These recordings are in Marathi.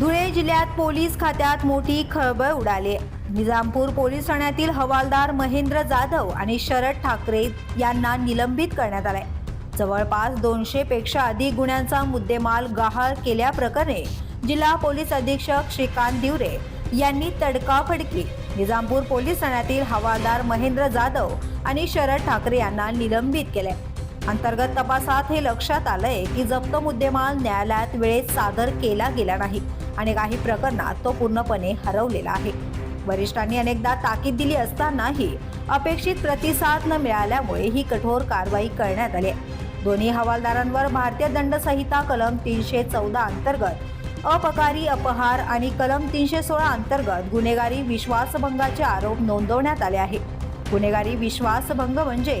धुळे जिल्ह्यात पोलीस खात्यात मोठी खळबळ उडाली. आहे. निजामपूर पोलीस ठाण्यातील हवालदार महेंद्र जाधव आणि शरद ठाकरे यांना निलंबित करण्यात आलंय. जवळपास दोनशे पेक्षा अधिक गुन्ह्यांचा मुद्देमाल गहाळ केल्याप्रकरणी जिल्हा पोलीस अधीक्षक श्रीकांत दिवरे यांनी तडकाफडकी निजामपूर पोलीस ठाण्यातील हवालदार महेंद्र जाधव आणि शरद ठाकरे यांना निलंबित केलंय. अंतर्गत तपासात हे लक्षात आलंय की जप्त मुद्देमाल न्यायालयात वेळेत सादर केला गेला नाही आणि काही प्रकरणात तो पूर्णपणे हरवलेला आहे वरिष्ठांनी अनेकदा ताकीद दिली असतानाही अपेक्षित प्रतिसाद न मिळाल्यामुळे ही कठोर कारवाई करण्यात आली आहे. दोन्ही हवालदारांवर भारतीय दंड संहिता कलम तीनशे चौदा अंतर्गत अपकारी अपहार आणि कलम तीनशे सोळा अंतर्गत गुन्हेगारी विश्वासभंगाचे आरोप नोंदवण्यात आले आहे गुन्हेगारी विश्वासभंग म्हणजे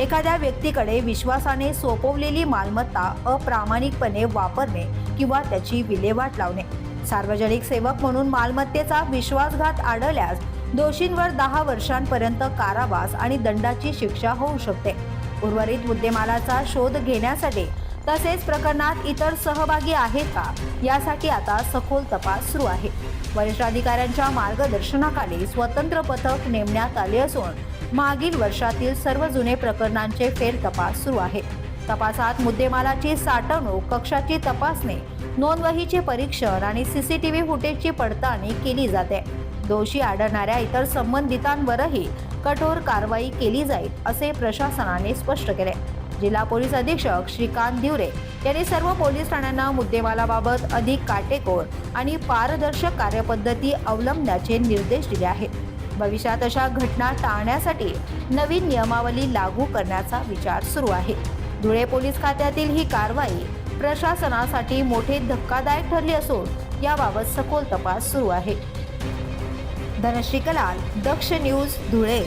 एखाद्या व्यक्तीकडे विश्वासाने सोपवलेली मालमत्ता अप्रामाणिकपणे वापरणे किंवा त्याची विल्हेवाट लावणे. सार्वजनिक सेवक म्हणून मालमत्तेचा विश्वासघात आढळल्यास दोषींवर दहा वर्षांपर्यंत कारावास आणि दंडाची शिक्षा होऊ शकते. उर्वरित मुद्देमालाचा शोध घेण्यासाठी तसेच प्रकरणात इतर सहभागी आहेत का यासाठी आता सखोल तपास सुरू आहे. वरिष्ठ अधिकाऱ्यांच्या मार्गदर्शनाखाली स्वतंत्र पथक नेमण्यात आले असून मागील वर्षातील सर्व जुने प्रकरणांचे फेर तपास सुरू आहे. तपासात मुद्देमालाची साठवणूक कक्षाची तपासणी नोंदवहीचे परीक्षण आणि सीसीटीव्ही फुटेजची पडताळणी केली जाते. दोषी आढळणाऱ्या इतर संबंधितांवरही कठोर कारवाई केली जाईल असे प्रशासनाने स्पष्ट केले. जिल्हा पोलीस अधीक्षक श्रीकांत दिवरे यांनी सर्व पोलीस ठाण्यांना मुद्देमालाबाबत अधिक काटेकोर आणि पारदर्शक कार्यपद्धती अवलंबण्याचे निर्देश दिले आहेत. भविष्यात अशा घटना टाळण्यासाठी नवीन नियमावली लागू करण्याचा विचार सुरू आहे. धुळे पोलीस खात्यातील ही कारवाई प्रशासनासाठी मोठे धक्कादायक ठरली असून याबाबत सखोल तपास सुरू आहे. धनश्री कलाल दक्ष न्यूज धुळे.